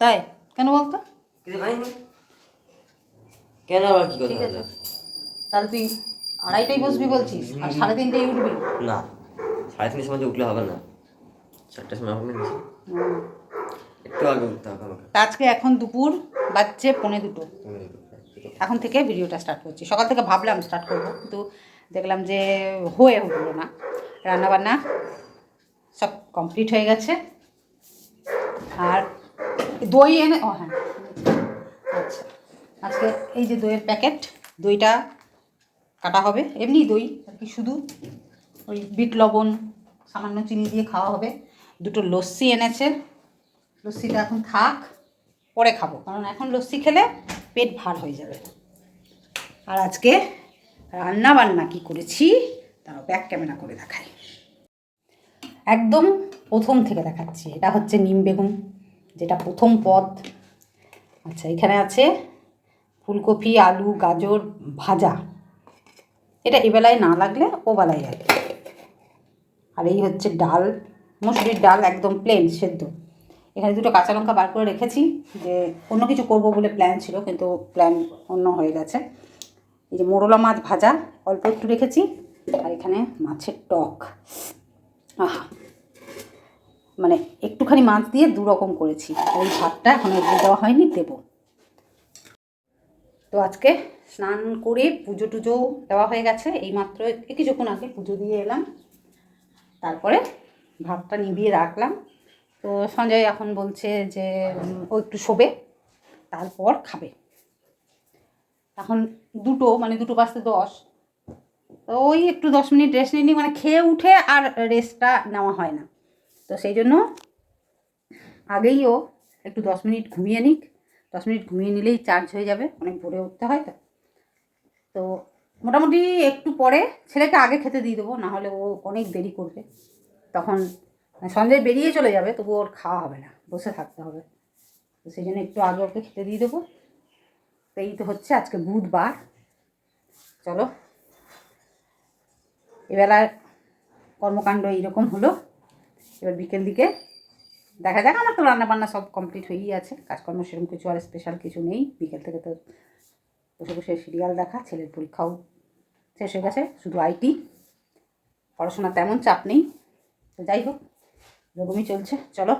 তাই? কেন বলতো? কেন আবার কি কথা তাহলে তুই আড়াইটাই বসবি বলছিস আর সাড়ে তিনটেই উঠবি? না সাড়ে তিনটের সময় উঠলে হবে না। চারটার সময় হবে না একটু আগে উঠতে হবে আমাকে। আজকে এখন দুপুর বাজছে পৌনে দুটো। এখন থেকে ভিডিওটা স্টার্ট করছি। সকাল থেকে ভাবলাম স্টার্ট করব কিন্তু দেখলাম যে হয়ে উঠল না। রান্নাবান্না সব কমপ্লিট হয়ে গেছে। আর দই এনে, ও হ্যাঁ। আচ্ছা। আজকে এই যে দইয়ের প্যাকেট, দইটা কাটা হবে। এমনি দই আর কি, শুধু ওই বিট লবণ, সামান্য চিনি দিয়ে খাওয়া হবে। দুটো লস্যি এনেছে। লস্যিটা এখন থাক, পরে খাব। কারণ এখন লস্যি খেলে পেট ভার হয়ে যাবে। আর আজকে রান্না বান্না কি করেছি, তারও ব্যাক ক্যামেরা করে দেখাই। একদম প্রথম থেকে দেখাচ্ছি। এটা হচ্ছে নিম বেগুন। যেটা প্রথম পদ। আচ্ছা এখানে আছে ফুলকপি, আলু, গাজর, ভাজা। এটা এবেলায় না লাগলে ও বেলায় লাগে। আর এই হচ্ছে ডাল, মুসুরির ডাল একদম প্লেন সেদ্ধ। এখানে দুটো কাঁচা লঙ্কা বার করে রেখেছি যে অন্য কিছু করব বলে প্ল্যান ছিল, কিন্তু প্ল্যান অন্য হয়ে গেছে। এই যে মোরলা মাছ ভাজা, অল্প একটু রেখেছি। আর এখানে মাছের টক। আহা! মানে একটুখানি মাছ দিয়ে দু রকম করেছি। ওই ভাতটা এখন এগিয়ে দেওয়া হয়নি, দেবো। তো আজকে স্নান করে পুজো টুজো দেওয়া হয়ে গেছে এই কিছুক্ষণ আগে পুজো দিয়ে এলাম। তারপরে ভাতটা নিভিয়ে রাখলাম। তো সঞ্জয় এখন বলছে যে, ও একটু শোবে, তারপর খাবে। এখন দুটো মানে দুটো বাজতে দশ। তো ওই একটু দশ মিনিট রেস্ট নিয়ে মানে খেয়ে উঠে আর রেস্টটা নেওয়া হয় না। তো সেই জন্য আগেই ও একটু দশ মিনিট ঘুমিয়ে নিক। দশ মিনিট ঘুমিয়ে নিলেই চার্জ হয়ে যাবে, অনেক ভোরে উঠতে হয় তো। তো মোটামুটি একটু পরে ছেলেকে আগে খেতে দিয়ে দেবো, নাহলে ও অনেক দেরি করবে। তখন মানে সঞ্জয় বেরিয়ে চলে যাবে, তবু ওর খাওয়া হবে না, বসে থাকতে হবে। তো সেই জন্য একটু আগে ওকে খেতে দিয়ে দেবো। তো এই তো হচ্ছে আজকে বুধবার। চলো। এবেলার কর্মকাণ্ড এইরকম হলো। এবার বিকেল দিকে দেখা যাক, আমার তো রান্না বান্না সব কমপ্লিট হয়েই আছে, কাজকর্ম সেরকম কিছু আর স্পেশাল কিছু নেই, বিকেল থেকে তো বসে বসে সিরিয়াল দেখা, ছেলের পরীক্ষাও শেষ হয়ে গেছে, শুধু আইটি পড়াশোনা তেমন চাপ নেই, তো যাই হোক, এরকমই চলছে, চলো।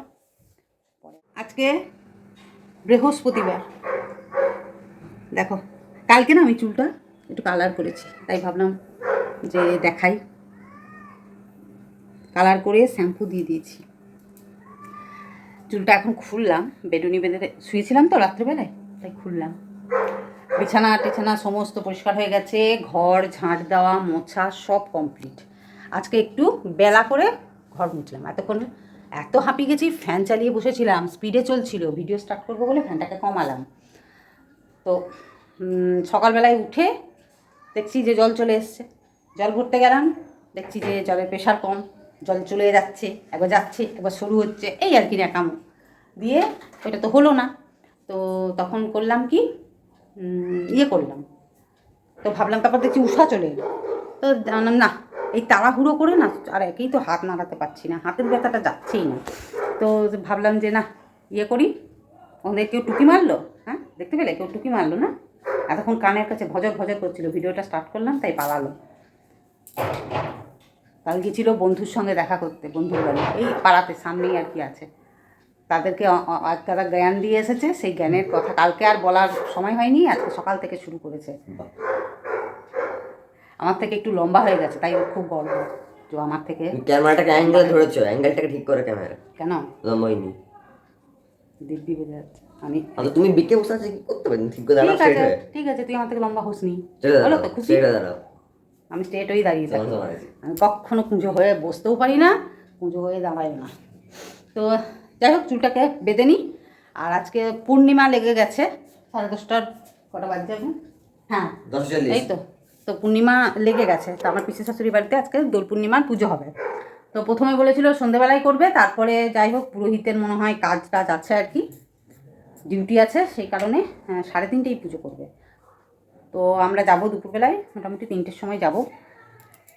আজকে বৃহস্পতিবার, দেখো, কালকে না আমি চুলটা একটু কালার করেছি, তাই ভাবলাম যে দেখাই। কালার করে শ্যাম্পু দিয়ে দিয়েছি। চুলটা এখন খুললাম, বেডুনি বেঁধে শুয়েছিলাম তো রাত্রেবেলায়, তাই খুললাম। বিছানা, টিছানা সমস্ত পরিষ্কার হয়ে গেছে, ঘর, ঝাঁট দেওয়া, মোছা সব কমপ্লিট আজকে একটু বেলা করে ঘর মুছলাম। এতক্ষণ এত হাঁপিয়ে গেছি ফ্যান চালিয়ে বসেছিলাম স্পিডে চলছিল ভিডিও স্টার্ট করব বলে ফ্যানটাকে কমালাম। তো সকালবেলায় উঠে দেখছি যে জল চলে এসছে। জল ভরতে গেলাম, দেখছি যে জলের প্রেশার কম। জল চলে যাচ্ছে, একবার যাচ্ছে, একবার শুরু হচ্ছে, এই আর কি ন্যাকাম। দিয়ে ওইটা তো হলো না। তো তখন করলাম কি? ইয়ে করলাম। তো ভাবলাম তারপর দেখছি উষা চলে এলো। তো জানলাম, না, এই তাড়াহুড়ো করে না, আর একেই তো হাত নাড়াতে পারছি না, হাতের ব্যথাটা যাচ্ছেই না। তো ভাবলাম যে, না ইয়ে করি। ওদের কেউ টুকি মারলো? হ্যাঁ দেখতে পেলে? কেউ টুকি মারলো না? এতক্ষণ কানের কাছে ভজর ভজর করছিল, ভিডিওটা স্টার্ট করলাম, তাই পালালো। কাল গেছিল বন্ধুর সঙ্গে দেখা করতে বন্ধুর বাড়ি। এই পাড়াতে সামনেই আর কি আছে। তাদেরকে তারা জ্ঞান দিয়ে এসেছে সেই জ্ঞানের কথা। কালকে আর বলার সময় হয়নি আজকে সকাল থেকে শুরু করেছে। আমার থেকে একটু লম্বা হয়ে গেছে তাই খুব গর্ব। তো আমার থেকে ক্যামেরাটাকে অ্যাঙ্গেল ধরেছো অ্যাঙ্গেলটাকে ঠিক করে ক্যামেরা কেন? লম্বা হয়নি দিব্যি বোঝা যাচ্ছে। আমি আচ্ছা তুমি বিকে বসে আছে কি করতে পারি ঠিক করে ঠিক আছে ঠিক আছে তুই আমার থেকে লম্বা হোসনি। নি বলো তো খুশি? দাঁড়াও। আমি স্ট্রেট হয়েই দাঁড়িয়ে থাকি। আমি কখনো কুঁজো হয়ে বসতেও পারি না কুঁজো হয়ে দাঁড়াই না। তো যাই হোক চুলটাকে বেঁধে নিই। আর আজকে পূর্ণিমা লেগে গেছে সাড়ে দশটার কটা বাজছে এখন? হ্যাঁ এই তো। তো পূর্ণিমা লেগে গেছে তো আমার পিসি শাশুড়ি বাড়িতে আজকে দোল পূর্ণিমার পুজো হবে। তো প্রথমে বলেছিল সন্ধেবেলায় করবে তারপরে যাই হোক পুরোহিতের মনে হয় কাজ টাজ আছে আর কি ডিউটি আছে সেই কারণে আহ, সাড়ে তিনটেই পুজো করবে। তো আমরা যাব দুপুরবেলায়, মোটামুটি তিনটের সময় যাব।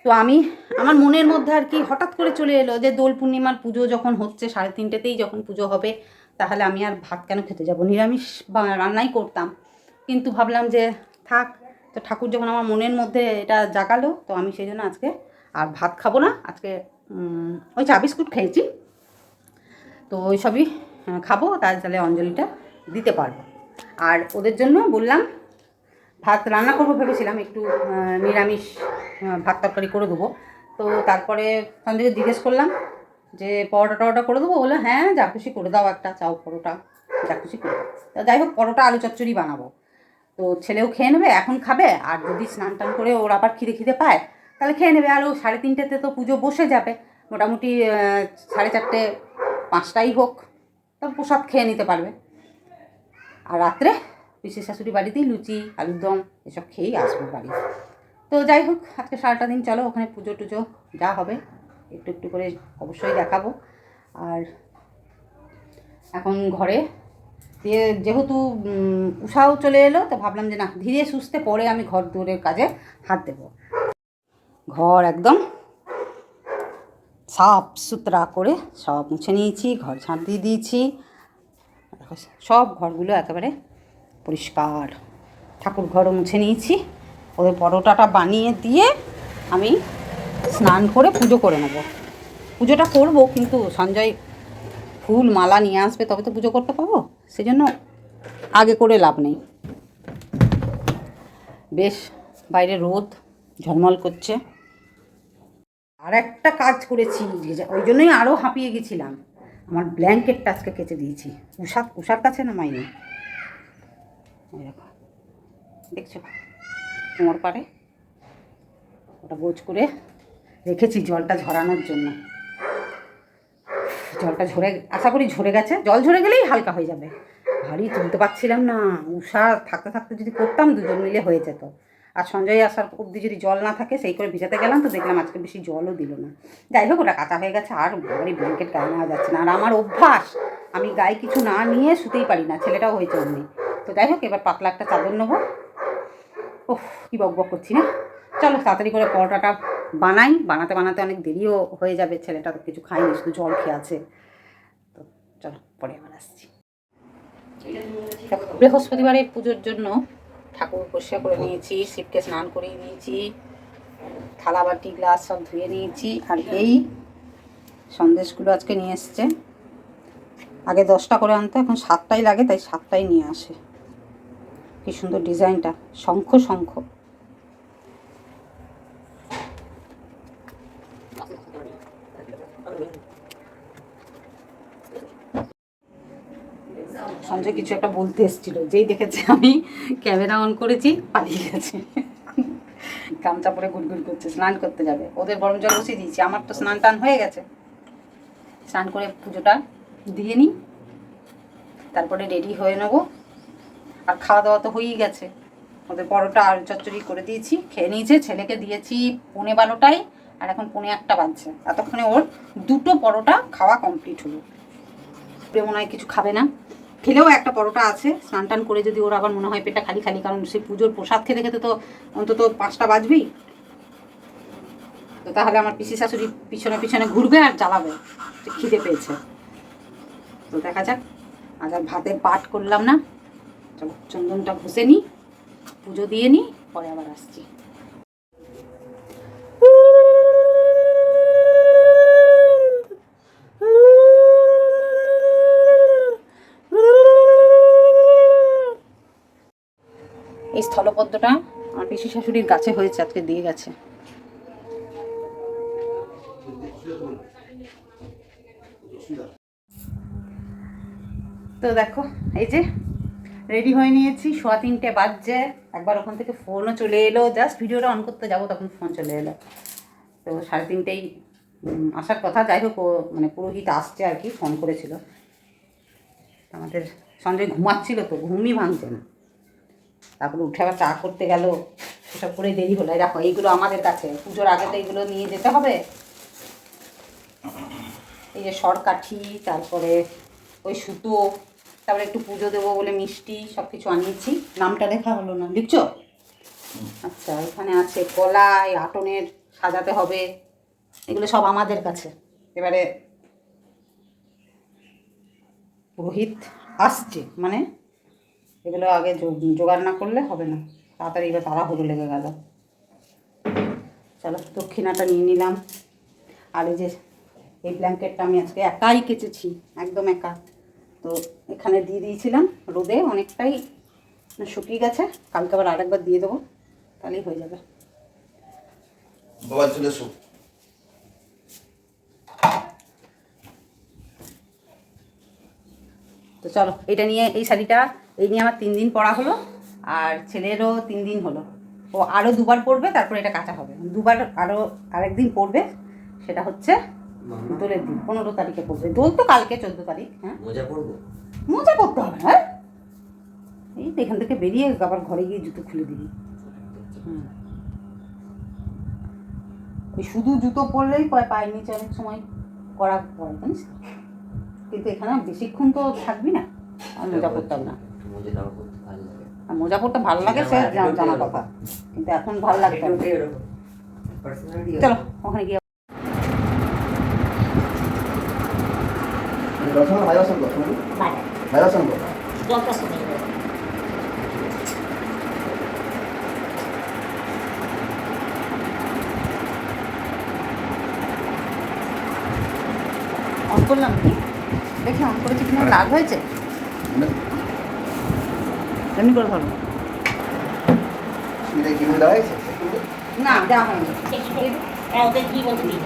তো আমি, আমার মনের মধ্যে আর কি হঠাৎ করে চলে এলো যে দোল পূর্ণিমার পুজো যখন হচ্ছে, সাড়ে তিনটেতেই যখন পুজো হবে, তাহলে আমি আর ভাত কেন খেতে যাব? নিরামিষ বা- রান্নাই করতাম। কিন্তু ভাবলাম যে থাক, তো ঠাকুর যখন আমার মনের মধ্যে এটা জাগালো, তো আমি সেই জন্য আজকে আর ভাত খাব না। আজকে ওই চা বিস্কুট খেয়েছি। তো ওই সবই খাব তাহলে অঞ্জলিটা দিতে পারব। আর ওদের জন্য বললাম ভাত রান্না করব ভেবেছিলাম, একটু নিরামিষ ভাত তরকারি করে দেবো। তো তারপরে সঞ্জয়কে জিজ্ঞেস করলাম যে, পরোটা টরোটা করে দেবো? বলল হ্যাঁ যা খুশি করে দাও একটা, চাও পরোটা, যা খুশি করে দাও। তা যাই হোক, পরোটা, আলু চচ্চড়ি বানাবো। তো ছেলেও খেয়ে নেবে, এখন খাবে, আর যদি স্নান টান করে ওর আবার খিদে খিদে পায়, তাহলে খেয়ে নেবে। আর ও সাড়ে তিনটেতে তো পুজো বসে যাবে, মোটামুটি সাড়ে চারটে, পাঁচটাই হোক তখন প্রসাদ খেয়ে নিতে পারবে। আর রাত্রে পিসির শাশুড়ি বাড়িতেই লুচি, আলুর দম, এসব খেয়েই আসব বাড়ি। তো যাই হোক, আজকে সারাটা দিন চলো, ওখানে পুজো টুজো যা হবে, একটু একটু করে অবশ্যই দেখাবো। আর এখন ঘরে, দিয়ে যেহেতু উষাও চলে এলো, তো ভাবলাম যে না, ধীরে সুস্থে পরে আমি ঘর দৌড়ের কাজে হাত দেবো। ঘর একদম সাফ সুতরা করে সব মুছে নিয়েছি, ঘর ঝাঁট দিয়ে দিয়েছি। সব ঘরগুলো একেবারে পরিষ্কার। ঠাকুর ঘরও মুছে নিয়েছি। ওদের পরোটাটা বানিয়ে দিয়ে আমি স্নান করে পুজো করে নেব। পুজোটা করব, কিন্তু সঞ্জয় ফুল, মালা নিয়ে আসবে, তবে তো পুজো করতে পারব। সেজন্য আগে করে লাভ নেই। বেশ, বাইরে রোদ, ঝলমল করছে। আর একটা কাজ করেছি ওই জন্যই আরও হাঁপিয়ে গেছিলাম। আমার ব্ল্যাঙ্কেটটা আজকে কেচে দিয়েছি। উষা উষার কাছে না মাইনে? ওই দেখো, দেখছ? কোমর পারে ওটা গোছ করে রেখেছি জলটা ঝরানোর জন্য। জলটা ঝরে, আশা করি ঝরে গেছে। জল ঝরে গেলেই হালকা হয়ে যাবে। ভারী তুলতে পারছিলাম না। উষা থাকতে থাকতে যদি করতাম, দুজন মিলে হয়ে যেত। আর সঞ্জয় আসার অবধি যদি জল না থাকে, সেই করে ভিজাতে গেলাম তো দেখলাম আজকে বেশি জলও দিল না। যাই হোক, ওটা কাঁচা হয়ে গেছে। আর বাড়ি ব্ল্যাঙ্কেট গায়ে নেওয়া যাচ্ছে না। আর আমার অভ্যাস, আমি গায়ে কিছু না নিয়ে শুতেই পারি না। ছেলেটাও হয়েছে অমনি। তো যাই হোক এবার পাতলা একটা চাদর নেব। ওহ কী বক বক করছি না? চলো তাড়াতাড়ি করে পরোটাটা বানাই। বানাতে বানাতে অনেক দেরিও হয়ে যাবে ছেলেটা তো কিছু খায়নি শুধু জল খেয়ে আছে। তো চলো পরে আবার আসছি। দেখো, বৃহস্পতিবারে পুজোর জন্য ঠাকুর পরিষ্কার করে নিয়েছি শিবকে স্নান করিয়ে নিয়েছি থালা বাটি গ্লাস সব ধুয়ে নিয়েছি আর এই সন্দেশগুলো আজকে নিয়ে এসছে। আগে দশটা করে আনতো এখন সাতটাই লাগে তাই সাতটাই নিয়ে আসে। কি সুন্দর ডিজাইনটা, শঙ্খ শঙ্খ। সঞ্জয় কিছু একটা বলতে এসেছিল, যেই দেখেছে আমি ক্যামেরা অন করেছি, পালিয়ে গেছে। গামছা পরে গুড়গুড় করছে, স্নান করতে যাবে। ওদের গরম জল বসিয়ে দিয়েছি, আমার তো স্নান টান হয়ে গেছে। স্নান করে পুজোটা দিয়ে নিই, তারপরে রেডি হয়ে নেব। আর খাওয়া দাওয়া তো হয়েই গেছে। ওদের পরোটা আর চচ্চড়ি করে দিয়েছি, খেয়ে নিয়েছে, ছেলেকে দিয়েছি পৌনে বারোটায়, আর এখন পৌনে একটা বাজছে। এতক্ষণে ওর দুটো পরোটা খাওয়া কমপ্লিট হলো। মনে হয় কিছু খাবে না। খেলেও একটা পরোটা আছে, স্নান টান করে যদি ওর আবার মনে হয় পেটটা খালি খালি, কারণ সে পুজোর প্রসাদ খেতে খেতে তো অন্তত পাঁচটা বাজবেই। তো তাহলে আমার পিসি শাশুড়ি পিছনে পিছনে ঘুরবে আর জ্বালাবে খিদে পেয়েছে। তো দেখা যাক, আজ আর ভাতের পাট করলাম না। চন্দনটা ঘষে নিই পুজো দিয়ে নিই পরে আবার আসছি। এই স্থলপদ্মটা আমার পিসি শাশুড়ির গাছে হয়েছে, আজকে দিয়ে গেছে। তো দেখো, এই যে রেডি হয়ে নিয়েছি, সোয়া তিনটে বাজছে। একবার ওখান থেকে ফোনও চলে এলো জাস্ট ভিডিওটা অন করতে যাব, তখন ফোন চলে এলো। তো সাড়ে তিনটেই আসার কথা, যাই হোক মানে পুরোহিত আসছে আর কি ফোন করেছিল। আমাদের সঞ্জয় ঘুমাচ্ছিল তো, ঘুমই ভাঙছে না। তারপরে উঠে আবার চা করতে গেল এসব করে দেরি হলো। দেখো এইগুলো আমাদের কাছে, পুজোর আগে তো এইগুলো নিয়ে যেতে হবে। এই যে সরকাঠি, তারপরে ওই সুতো তারপরে একটু পুজো দেবো বলে মিষ্টি সব কিছু আনিয়েছি। নামটা লেখা হলো না। লিখছো আচ্ছা এখানে আছে কলাই, আটনের সাজাতে হবে। এগুলো সব আমাদের কাছে। এবারে পুরোহিত আসছে। মানে এগুলো আগে জোগাড় না করলে হবে না। তাড়াতাড়ি এবার তাড়াহুড়ো লেগে গেল। চলো, দক্ষিণাটা নিয়ে নিলাম। আর এই যে, এই ব্ল্যাঙ্কেটটা আমি আজকে একাই কেচেছি। একদম একা। তো এখানে দিয়ে দিয়েছিলাম রোদে অনেকটাই শুকিয়ে গেছে। কালকে আবার আরেকবার দিয়ে দেবো তাহলেই হয়ে যাবে। তো চলো এটা নিয়ে এই শাড়িটা এই নিয়ে আমার তিন দিন পরা হলো আর ছেলেরও তিন দিন হলো। ও আরও দুবার পরবে তারপরে এটা কাঁচা হবে। দুবার আরও আরেকদিন পরবে সেটা হচ্ছে দোলের দিন পনেরো তারিখে পড়বে দোল তো কালকে চোদ্দ তারিখ হ্যাঁ? মজা মজা হবে হ্যাঁ? এই তো এখান থেকে বেরিয়ে আবার ঘরে গিয়ে জুতো খুলে দিবি। হুম। ওই শুধু জুতো পরলেই পরে পায়ের নিচে অনেক সময় করা পড়ে জানিস কিন্তু এখানে বেশিক্ষণ তো থাকবি না আর মোজা পরতে হবে না। মজা করতে ভালো লাগে। আর মোজা পরতে ভালো লাগে সে জানা কথা। কিন্তু এখন ভালো লাগবে চলো ওখানে গিয়ে দর্শন ভাইরাস সঙ্গ ভাইরাস সঙ্গ অন করলাম কি? দেখি অন করেছি কিনা লাল হয়েছে? এমনি করে ভালো সুবিধা কি দেওয়া হয়েছে? না দেওয়া হয়নি ওদের কি বলতে দিই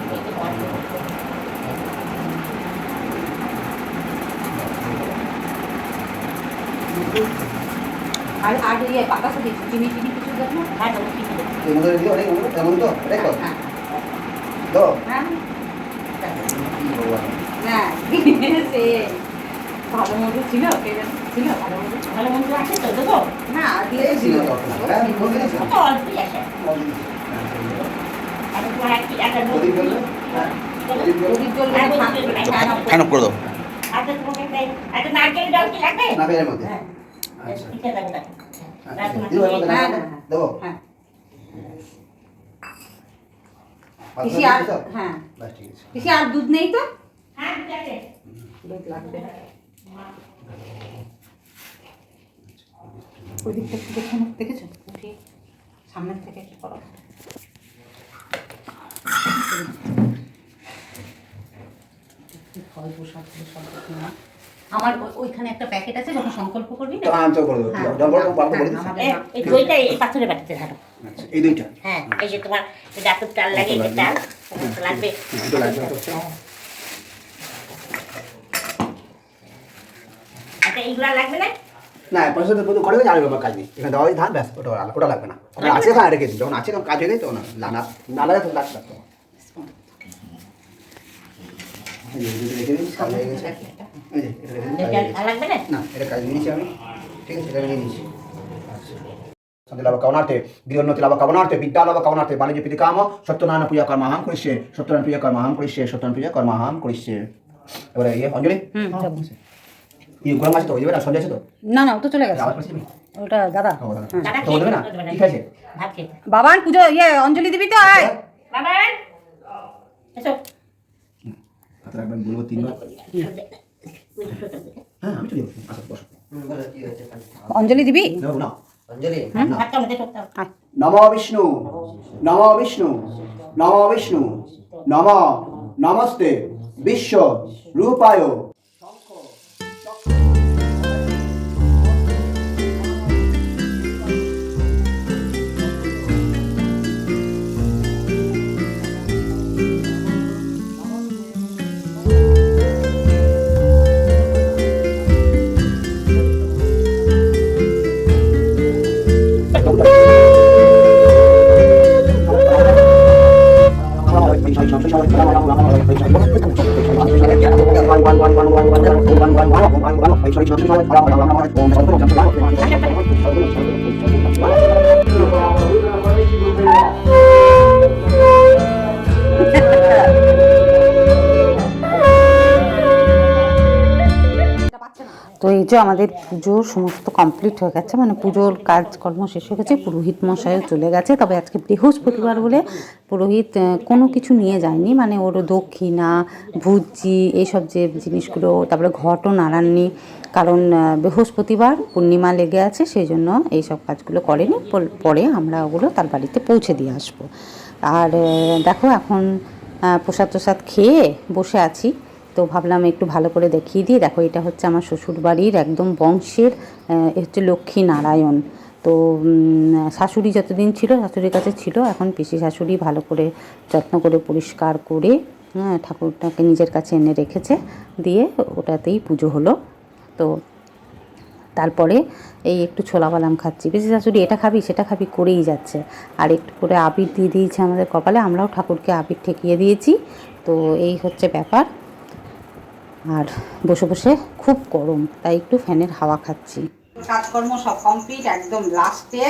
আর আর ইয়ে বাতাসা দিয়েছি চিনি চিনি কিছু দেখ হ্যাঁ তো ঠিক আছে এর মধ্যে অনেক এমন তো এটাই তো হ্যাঁ তো হ্যাঁ হ্যাঁ সে ভালো মতো ছিল ছিল ভালো মতো ভালো মন্দ আছে তো দেবো না দিয়ে ছিল তো হ্যাঁ অল্পই আছে হ্যাঁ হ্যাঁ। ঠান্ডা করে দাও আচ্ছা নারকেল ডাল কি লাগবে না ফের মধ্যে আচ্ছা। আচ্ছা। আর দুধ নেই তো? হ্যাঁ ঠিক আছে দুধ লাগবে। ওই দিকটা একটু দেখে দেখেছ? সামনের থেকে একটু করো। ফল সব নাও। আমার ওই- ওইখানে একটা প্যাকেট আছে যখন সংকল্প করবি তো না তো করে দেবো হ্যাঁ, হ্যাঁ, বলে দিচ্ছি আমাদের এই দইটা এই পাথরের বাটিতে ধারো আচ্ছা এই দুইটা? হ্যাঁ এই যে তোমার এই ডাকুর চাল লাগে এই চাল লাগবে। আচ্ছা এইগুলা লাগবে না? না পয়সা তো পুরো ঘরে যাবে বাবা কাজ নেই। এখানে দেওয়া ধান ব্যাস ওটা আলা- ওটা লাগবে না। ওটা আছে এখানে রেখে দিই যখন আছে তখন কাজ হয়ে যায় তখন না না না লাগে তো লাগবে। রেখে কাজ হয়ে গেছে। না এটা কাজ নিয়েছি আমি। ঠিক আছে এটা নিয়ে নিয়েছি। সত্যনারায়ণ পূজা কর্মাহাম সত্যনারায়ণ পূজা এবারে ইয়ে অঞ্জলি? গরম আছে তো? যাবে না সন্ধ্যা আছে তো? না না তো চলে গেছে। ওটা দাদা। ও দাদা। দাদা তো দেবে না? ঠিক আছে। ভাত বাবার পুজো ইয়ে অঞ্জলি দিবি তো আয়। বাবা এসো হাতে রাখবেন বলব তিনবার। হ্যাঁ আমি চলে যাব আচ্ছা বসো। অঞ্জলি দিবি? না অঞ্জলি। নম বিষ্ণু নম বিষ্ণু নম বিষ্ণু নম। নমস্তে বিশ্ব রূপায়। down. তো এই যে আমাদের পুজোর সমস্ত কমপ্লিট হয়ে গেছে মানে পুজোর কাজকর্ম শেষ হয়ে গেছে, পুরোহিত মশাইও চলে গেছে। তবে আজকে বৃহস্পতিবার বলে পুরোহিত কোনো কিছু নিয়ে যায়নি মানে ওর দক্ষিণা, ভুজি, এইসব যে জিনিসগুলো, তারপরে ঘটও নাড়াননি। কারণ বৃহস্পতিবার পূর্ণিমা লেগে আছে, সেই জন্য এইসব কাজগুলো করেনি। পরে আমরা ওগুলো তার বাড়িতে পৌঁছে দিয়ে আসব। আর দেখো এখন প্রসাদ প্রসাদ খেয়ে বসে আছি। তো ভাবলাম একটু ভালো করে দেখিয়ে দিই। দেখো, এটা হচ্ছে আমার শ্বশুর বাড়ির একদম বংশের হচ্ছে লক্ষ্মী নারায়ণ। তো শাশুড়ি যতদিন ছিল, শাশুড়ির কাছে ছিল, এখন পিসি শাশুড়ি ভালো করে যত্ন করে, পরিষ্কার করে হ্যাঁ ঠাকুরটাকে নিজের কাছে এনে রেখেছে, দিয়ে ওটাতেই পুজো হলো। তো তারপরে এই একটু ছোলা বাদাম খাচ্ছি। বেশি শাশুড়ি, এটা খাবি, সেটা খাবি করেই যাচ্ছে। আর একটু করে আবির দিয়ে দিয়েছে আমাদের কপালে, আমরাও ঠাকুরকে আবির ঠেকিয়ে দিয়েছি। তো এই হচ্ছে ব্যাপার। আর বসে বসে খুব গরম তাই একটু ফ্যানের হাওয়া খাচ্ছি। কাজকর্ম সব কমপ্লিট একদম লাস্টে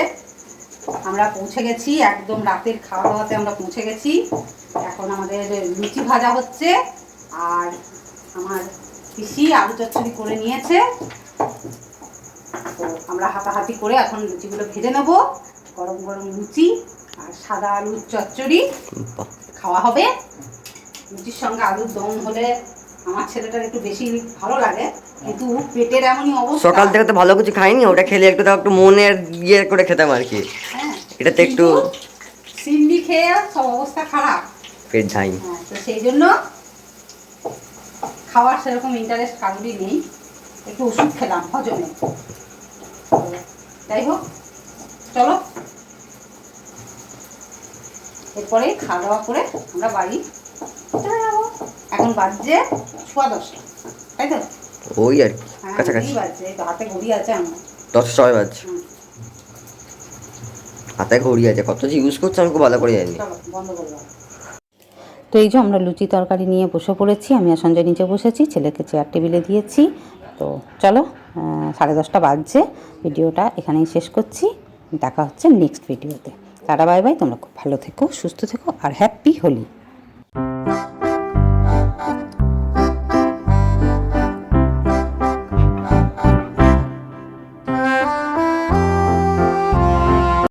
আমরা পৌঁছে গেছি একদম রাতের খাওয়া দাওয়াতে আমরা পৌঁছে গেছি। এখন আমাদের লুচি ভাজা হচ্ছে আর আমার পিসি আলু চচ্চড়ি করে নিয়েছে। তো আমরা হাতাহাতি করে এখন লুচিগুলো ভেজে নেব গরম গরম লুচি আর সাদা আলুর চচ্চড়ি। খাওয়া হবে। লুচির সঙ্গে আলুর দম হলে আমার ছেলেটার একটু বেশি ভালো লাগে কিন্তু পেটের এমনই অবস্থা। সকাল থেকে তো ভালো কিছু খাইনি ওটা খেলে একটু তাও একটু মনের ইয়ে করে খেতাম আর কি। হ্যাঁ, এটাতে একটু কিন্তু সিন্ডি খেয়ে সব অবস্থা খারাপ। পেট ঝাই। হ্যাঁ তো সেই জন্য খাওয়ার সেরকম ইন্টারেস্ট কারোরই নেই। একটু ওষুধ খেলাম হজমে। যাই হোক চলো। এরপরে খাওয়া দাওয়া করে আমরা বাড়ি। এখন বাজছে সোয়া দশটা তাই তো? ওই আর কি হ্যাঁ কাছাকাছি। এই বাজছে হাতে ঘড়ি আছে আমার। দশ ছয় বাজছে। হাতে ঘড়ি আছে কত যে ইউজ করছে আমি খুব ভালো করে জানি বন্ধ করব তো এই যে আমরা লুচি তরকারি নিয়ে বসে পড়েছি আমি আর সঞ্জয় নিচে বসেছি ছেলেকে চেয়ার টেবিলে দিয়েছি। তো চলো সাড়ে দশটা বাজছে ভিডিওটা এখানেই শেষ করছি। দেখা হচ্ছে নেক্সট ভিডিওতে টাটা বাই বাই তোমরা খুব ভালো থেকো সুস্থ থেকো আর হ্যাপি হোলি।